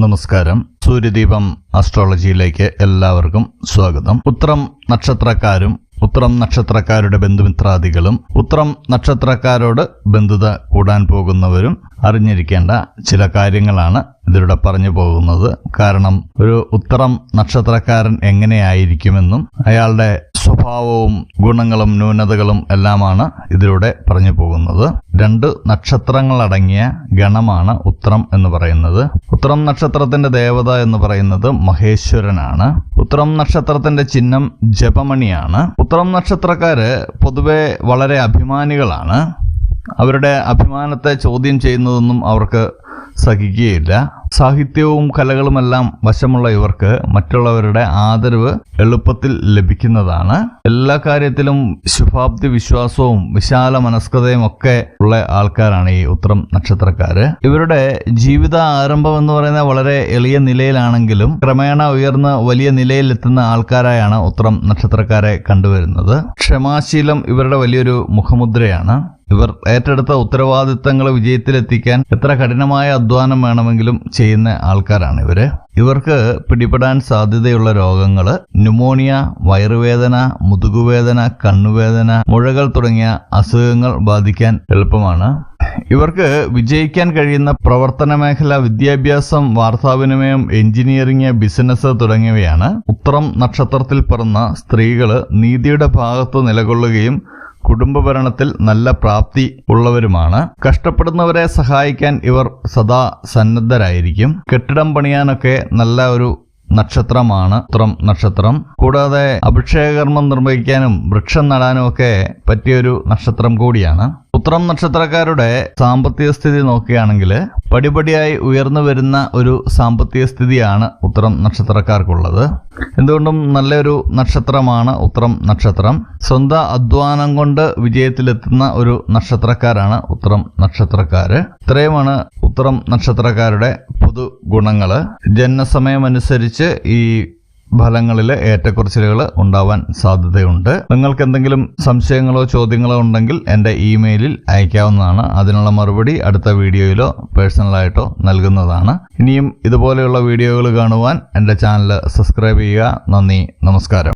നമസ്കാരം. സൂര്യദീപം അസ്ട്രോളജിയിലേക്ക് എല്ലാവർക്കും സ്വാഗതം. ഉത്രം നക്ഷത്രക്കാരും ഉത്രം നക്ഷത്രക്കാരുടെ ബന്ധുമിത്രാദികളും ഉത്രം നക്ഷത്രക്കാരോട് ബന്ധുത കൂടാൻ പോകുന്നവരും അറിഞ്ഞിരിക്കേണ്ട ചില കാര്യങ്ങളാണ് ഇതിലൂടെ പറഞ്ഞു പോകുന്നത്. കാരണം ഒരു ഉത്തരം നക്ഷത്രക്കാരൻ എങ്ങനെയായിരിക്കുമെന്നും അയാളുടെ സ്വഭാവവും ഗുണങ്ങളും ന്യൂനതകളും എല്ലാമാണ് ഇതിലൂടെ പറഞ്ഞു പോകുന്നത്. രണ്ട് നക്ഷത്രങ്ങളടങ്ങിയ ഗണമാണ് ഉത്രം എന്ന് പറയുന്നത്. ഉത്രം നക്ഷത്രത്തിന്റെ ദേവത എന്ന് പറയുന്നത് മഹേശ്വരനാണ്. ഉത്രം നക്ഷത്രത്തിന്റെ ചിഹ്നം ജപമണിയാണ്. ഉത്രം നക്ഷത്രക്കാര് പൊതുവെ വളരെ അഭിമാനികളാണ്. അവരുടെ അഭിമാനത്തെ ചോദ്യം ചെയ്യുന്നതൊന്നും അവർക്ക് സഹിക്കുകയില്ല. സാഹിത്യവും കലകളുമെല്ലാം വശമുള്ള ഇവർക്ക് മറ്റുള്ളവരുടെ ആദരവ് എളുപ്പത്തിൽ ലഭിക്കുന്നതാണ്. എല്ലാ കാര്യത്തിലും ശുഭാപ്തി വിശ്വാസവും വിശാല മനസ്കതയും ഒക്കെ ഉള്ള ആൾക്കാരാണ് ഈ ഉത്തരം നക്ഷത്രക്കാര്. ഇവരുടെ ജീവിത ആരംഭം എന്ന് പറയുന്നത് വളരെ എളിയ നിലയിലാണെങ്കിലും ക്രമേണ ഉയർന്ന് വലിയ നിലയിലെത്തുന്ന ആൾക്കാരായാണ് ഉത്തരം നക്ഷത്രക്കാരെ കണ്ടുവരുന്നത്. ക്ഷമാശീലം ഇവരുടെ വലിയൊരു മുഖമുദ്രയാണ്. ഇവർ ഏറ്റെടുത്ത ഉത്തരവാദിത്തങ്ങൾ വിജയത്തിലെത്തിക്കാൻ എത്ര കഠിനമായ അധ്വാനം വേണമെങ്കിലും ചെയ്യുന്ന ആൾക്കാരാണ് ഇവർ. ഇവർക്ക് പിടിപെടാൻ സാധ്യതയുള്ള രോഗങ്ങൾ ന്യൂമോണിയ വയറുവേദന മുതുകുവേദന കണ്ണുവേദന മുഴകൾ തുടങ്ങിയ അസുഖങ്ങൾ ബാധിക്കാൻ എളുപ്പമാണ്. ഇവർക്ക് വിജയിക്കാൻ കഴിയുന്ന പ്രവർത്തന മേഖല വിദ്യാഭ്യാസം വാർത്താവിനിമയം എഞ്ചിനീയറിംഗ് ബിസിനസ് തുടങ്ങിയവയാണ്. ഉത്രം നക്ഷത്രത്തിൽ പിറന്ന സ്ത്രീകൾ നീതിയുടെ ഭാഗത്ത് നിലകൊള്ളുകയും കുടുംബഭരണത്തിൽ നല്ല പ്രാപ്തി ഉള്ളവരുമാണ്. കഷ്ടപ്പെടുന്നവരെ സഹായിക്കാൻ ഇവർ സദാ സന്നദ്ധരായിരിക്കും. കെട്ടിടം പണിയാനൊക്കെ നല്ല ഒരു നക്ഷത്രമാണ് ഉത്രം നക്ഷത്രം. കൂടാതെ അഭിഷേകകർമ്മം നിർവഹിക്കാനും വൃക്ഷം നടാനും ഒക്കെ പറ്റിയൊരു നക്ഷത്രം കൂടിയാണ്. ഉത്രം നക്ഷത്രക്കാരുടെ സാമ്പത്തിക സ്ഥിതി നോക്കുകയാണെങ്കിൽ പടിപടിയായി ഉയർന്നു വരുന്ന ഒരു സാമ്പത്തിക സ്ഥിതിയാണ് ഉത്രം നക്ഷത്രക്കാർക്കുള്ളത്. എന്തുകൊണ്ടും നല്ലൊരു നക്ഷത്രമാണ് ഉത്രം നക്ഷത്രം. സ്വന്തം അധ്വാനം കൊണ്ട് വിജയത്തിലെത്തുന്ന ഒരു നക്ഷത്രക്കാരാണ് ഉത്രം നക്ഷത്രക്കാര്. ഇത്രയുമാണ് ഉത്രം നക്ഷത്രക്കാരുടെ പൊതു ഗുണങ്ങൾ ജനനസമയമനുസരിച്ച് ഈ ഫലങ്ങളിൽ ഏറ്റക്കുറച്ചിലുകൾ ഉണ്ടാവാൻ സാധ്യതയുണ്ട്. നിങ്ങൾക്ക് എന്തെങ്കിലും സംശയങ്ങളോ ചോദ്യങ്ങളോ ഉണ്ടെങ്കിൽ എന്റെ ഇമെയിലിൽ അയക്കാവുന്നതാണ്. അതിനുള്ള മറുപടി അടുത്ത വീഡിയോയിലോ പേഴ്സണലായിട്ടോ നൽകുന്നതാണ്. ഇനിയും ഇതുപോലെയുള്ള വീഡിയോകൾ കാണുവാൻ എന്റെ ചാനൽ സബ്സ്ക്രൈബ് ചെയ്യുക. നന്ദി നമസ്കാരം.